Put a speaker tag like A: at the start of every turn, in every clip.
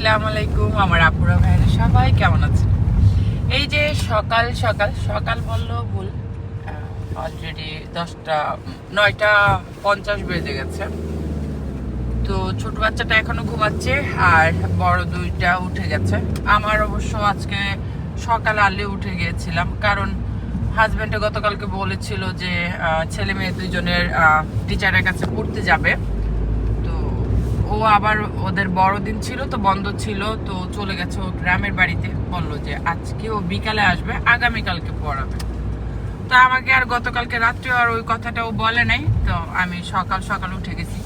A: আসসালামু আলাইকুম আমার আপুরা ভাইরা সবাই, কেমন আছে এই যে সকাল সকাল সকাল বললেও ভুল অলরেডি দশটা, নয়টা পঞ্চাশ বেজে গেছে। তো ছোট বাচ্চাটা এখনও ঘুমাচ্ছে আর বড় দুইটা উঠে গেছে। আমার অবশ্য আজকে সকাল আলে উঠে গিয়েছিলাম, কারণ হাজব্যান্ডে গতকালকে বলেছিল যে ছেলে মেয়ে দুইজনের টিচারের কাছে পড়তে যাবে। ও আবার ওদের বড়দিন ছিল, তো বন্ধ ছিল, তো চলে গেছে ও গ্রামের বাড়িতে। বলল যে আজকে ও বিকালে আসবে, আগামীকালকে পড়াবে। তো আমাকে আর গতকালকে রাত্রে আর ওই কথাটা ও বলে নাই, তো আমি সকাল সকাল উঠে গেছি।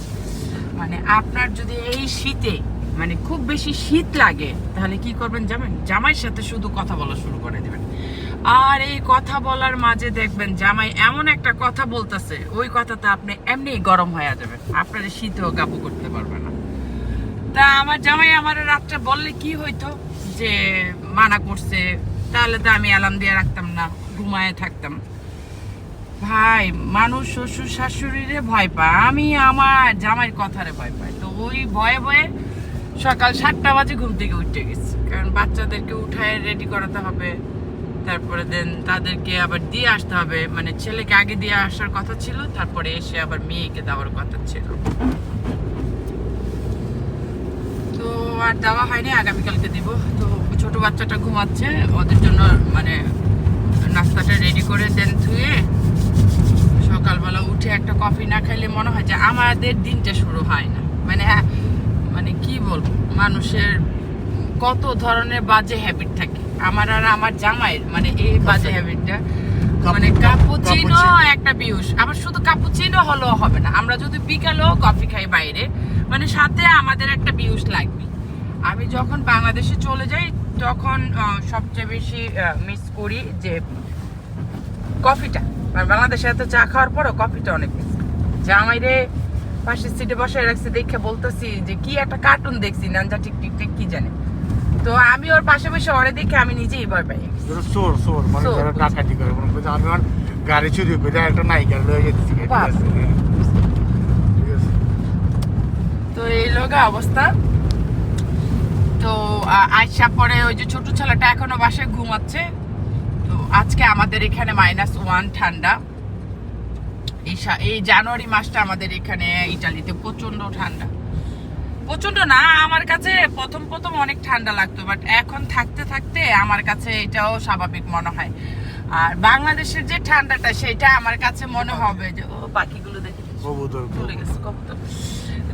A: মানে আপনার যদি এই শীতে মানে খুব বেশি শীত লাগে, তাহলে কি করবেন জানেন? জামাইয়ের সাথে শুধু কথা বলা শুরু করে দেবেন। আর এই কথা বলার মাঝে দেখবেন জামাই এমন একটা কথা বলতেছে, ওই কথাতে আপনি এমনি গরম হয়ে যাবেন। আপনার শীতেও কাবু করতে পারবে না। তা আমার জামাই আমার রাত্রে বললে কি হইতো? যে মানা করছে, তাহলে তো আমি অ্যালার্ম দিয়ে রাখতাম না, ঘুমায় থাকতাম। ভাই, মানুষ শ্বশুর শাশুড়িরে ভয় পায়। আমি আমার জামাইয়ের কথারে ভয় পাই। তো ওই ভয়ে ভয়ে সকাল সাতটা বাজে ঘুম থেকে উঠে গেছি। কারণ বাচ্চাদেরকে উঠায় রেডি করাতে হবে। তারপরে দেন তাদেরকে আবার দিয়ে আসতে হবে। মানে ছেলেকে আগে দিয়ে আসার কথা ছিল, তারপরে এসে আবার মেয়েকে দেওয়ার কথা ছিল। আর দেওয়া হয়নি আগামীকালকে দিব। তো ছোট বাচ্চাটা ঘুমাচ্ছে ওদের জন্য মানে নাস্তাটা রেডি করে দেন ধুয়ে। সকালবেলা উঠে একটা কফি না খাইলে মনে হয় যে আমাদের দিনটা শুরু হয় না। মানে হ্যাঁ, মানে কি বলব মানুষের কত ধরনের বাজে হ্যাবিট থাকে। আমার আর আমার জামাইয়ের মানে এই বাজে হ্যাবিটটা মানে কাপুচিনো একটা পিউষ। আবার শুধু কাপুচিনো হলেও হবে না। আমরা যদি বিকালেও কফি খাই বাইরে মানে সাথে আমাদের একটা পিউষ লাগবে। আমি যখন বাংলাদেশে চলে যাই তখন সবচেয়ে বেশি মিস করি যে কফিটা। মানে বাংলাদেশে এত চা খাওয়ার পরও কফিটা অনেক মিস জামাই রে পাশের সিটে বসায় রাখছি দেখে বলতেছি যে কি একটা কার্টুন দেখছি নানজা টিক ঠিক টিক কি জানে? তো আমি ওর পাশে বসে ওরে দেখে আমি নিজেই ভয় পাই।
B: চোর চোর মানে যারা। ডাকাতি করে মনে করছে আমি গাড়ি চুরি করে একটা নায়িকা লয়ে যেতেছি ঠিক। ঠিক
A: তো এই লগা অবস্থা। আইসা পরে ওই যে ছোট ছেলেটা এখনও বাসায় ঘুমাচ্ছে। তো আজকে আমাদের এখানে মাইনাস ওয়ান ঠান্ডা। এই এই জানুয়ারি মাসটা আমাদের এখানে ইটালিতে প্রচণ্ড ঠান্ডা। প্রচণ্ড না আমার কাছে প্রথম প্রথম অনেক ঠান্ডা লাগতো বাট এখন থাকতে থাকতে আমার কাছে এটাও স্বাভাবিক মনে হয়। আর বাংলাদেশের যে ঠান্ডাটা সেটা আমার কাছে মনে হবে যে ও পাখিগুলো দেখে চলে গেছে কবুতর।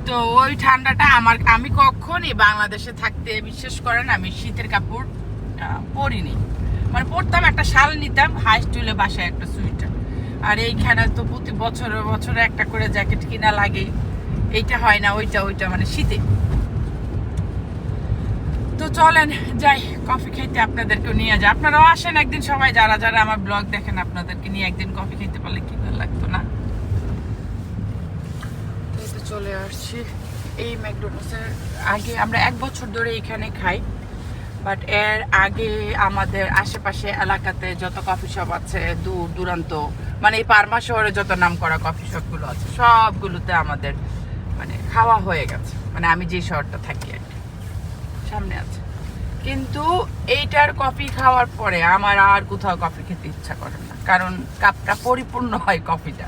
A: তো ওই ঠান্ডাটা আমার, আমি কখনই বাংলাদেশে থাকতে বিশ্বাস করেন আমি শীতের কাপড় পরিনি। মানে পরতাম একটা শাল নিতাম, হাই স্টুলে বাসায় একটা সুইটার। আর এইখানে তো প্রতি বছরে বছরে একটা করে জ্যাকেট কিনা লাগে এইটা হয় না, ওইটা ওইটা মানে শীতে। তো চলেন, যাই, কফি খাইতে আপনাদেরকেও নিয়ে যাই। আপনারাও আসেন একদিন সবাই, যারা যারা আমার ব্লগ দেখেন, আপনাদেরকে নিয়ে একদিন কফি খেতে পারলে কি ভালো লাগতো না? চলে আসছি এই ম্যাকডোনাল্ডসের আগে আমরা এক বছর ধরে এখানে খাই বাট এর আগে আমাদের আশেপাশে এলাকাতে যত কফি শপ আছে, দূর দূরান্ত মানে এই পারমা শহরে যত নাম করা কফি শপগুলো আছে, সবগুলোতে আমাদের মানে খাওয়া হয়ে গেছে। মানে আমি যে শহরটা থাকি আর কি, সামনে আছে। কিন্তু এইটার কফি খাওয়ার পরে আমার আর কোথাও কফি খেতে ইচ্ছা করে না, কারণ কাপটা পরিপূর্ণ হয় কফিটা।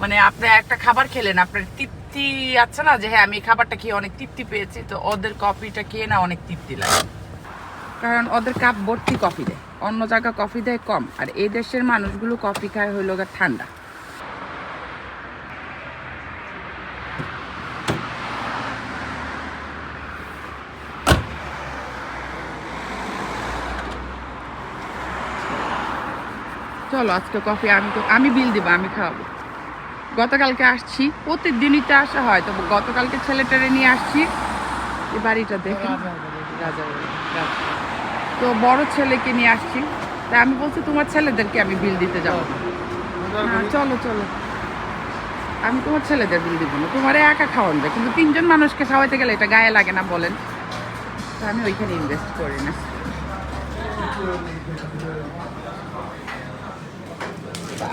A: মানে আপনি একটা খাবার খেলেন, আপনার তৃপ্তি আছে না যে হ্যাঁ আমি খাবারটা খেয়ে অনেক তৃপ্তি পেয়েছি, তো ওদের কফিটা খেয়ে না অনেক তৃপ্তি লাগে। কারণ ওদের কাপ ভর্তি কফি দেয়, অন্য জায়গায় কফি দেয় কম, আর এই দেশের মানুষগুলো কফি খায় হইল ঠান্ডা। চলো, আজকে কফি আমি তো আমি বিল দিব, আমি খাওয়াবো। গতকালকে আসছি প্রতিদিনই তো আসা হয় তো গতকালকে ছেলেটারে নিয়ে আসছি। এই বাড়িটা দেখে তো বড় ছেলেকে নিয়ে আসছি। তা আমি বলছি তোমার ছেলেদেরকে আমি বিল দিতে যাব। হ্যাঁ চলো চলো। আমি তোমার ছেলেদের বিল দিব না তোমার একা খাওয়ান যায়। কিন্তু তিনজন মানুষকে খাওয়াইতে গেলে এটা গায়ে লাগে না বলেন। তো আমি ওইখানে ইনভেস্ট করি না।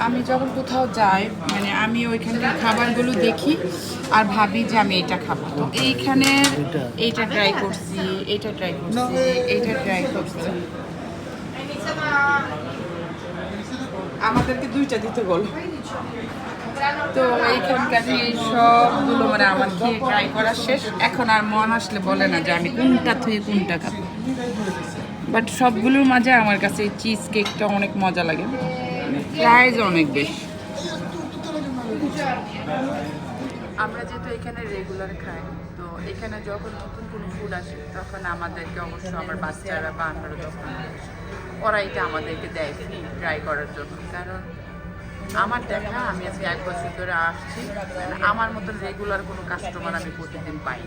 A: আমি যখন কোথাও যাই মানে আমি ওইখানকার খাবারগুলো দেখি আর ভাবি যে আমি এটা খাব। তো এইখানে এইটা ট্রাই করছি, এইটা ট্রাই করছি, এইটা ট্রাই করছি। আমাদেরকে দুইটা দিতে বল। তো এইখানকার এই সবগুলো মানে আমার খেয়ে ট্রাই করা শেষ। এখন আর মন আসলে বলে না যে আমি কোনটা থেকে কোনটা খাব। বাট সবগুলোর মাঝে আমার কাছে চিজ কেকটা অনেক মজা লাগে। প্রাইস অনেক বেশি। আমরা যেহেতু এখানে রেগুলার খাই, তো এখানে যখন নতুন কোনো ফুড আসে, তখন আমাদেরকে অবশ্য আমার বাচ্চারা বা আঠারো যখন ওরা এটা আমাদেরকে দেয় ফ্রি ট্রাই করার জন্য। কারণ আমার দেখা, আমি আজকে এক বছর ধরে আসছি আমার মতন রেগুলার কোনো কাস্টমার আমি প্রতিদিন পাই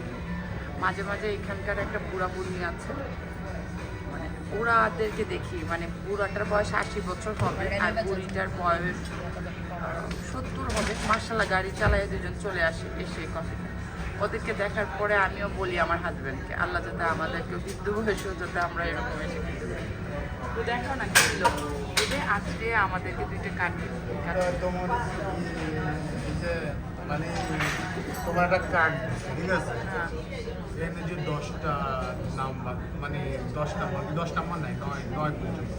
A: মাঝে মাঝে এখানকার একটা পুরাপুরি আছে বুড়াদেরকে দেখি মানে বুড়াটার বয়স আশি বছর হবে আর বুড়িটার বয়স সত্তর হবে। মার্শাল্লাহ গাড়ি চালায় দুজন চলে আসে এসে কফি ওদেরকে দেখার পরে আমিও বলি আমার হাজব্যান্ডকে আল্লাহ যাতে আমাদেরকে বৃদ্ধ বয়সেও যাতে আমরা এরকম এসে তো দেখো না ছিল আজকে আমাদেরকে দুইটা কাঠ।
B: যে মানে তোমার একটা কার্ড ঠিক আছে?
A: হ্যাঁ
B: এখানে যে দশটা নাম্বার মানে দশ নাম্বার দশ নাম্বার নাই নয় নয় পর্যন্ত।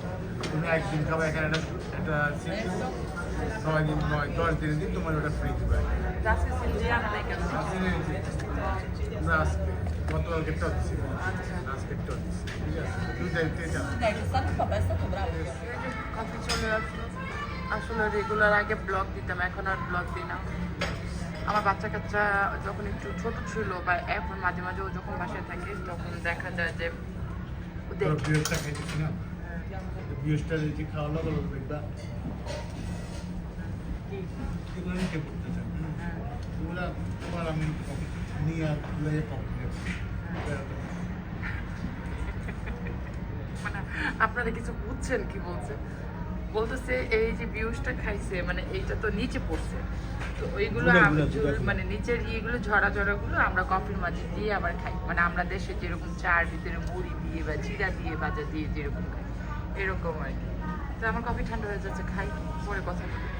B: তুমি একদিন খাবে এখানে একটা একটা নয় দিন নয় দশ দিনের দিন তোমার ওটা ফ্রি দিবে।
A: আজকে
B: গতকালকে ঠিক আছে?
A: চলে আসলো। আসলে রেগুলার আগে ব্লগ দিতাম এখন আর ব্লগ দিই না। আমার বাচ্চা কাচ্চা যখন একটু ছোট ছিল বা এখন মাঝে মাঝে ও যখন বাসায় থাকে তখন দেখা যায় যে
B: লয়ে
A: মানে আপনারা কিছু বুঝছেন কি বলছে বলতেছে এই যে বিউসটা খাইছে মানে এইটা তো নিচে পড়ছে। তো ওইগুলো। মানে নিচের ইয়েগুলো ঝরা ঝরাগুলো আমরা কফির মাঝে দিয়ে আবার খাই। মানে আমরা দেশে যেরকম চার ভিতরে মুড়ি দিয়ে বা জিরা দিয়ে বাজার দিয়ে যেরকম খাই এরকম আর কি। তো আমার কফি ঠান্ডা হয়ে যাচ্ছে খাই পরে কথা বলি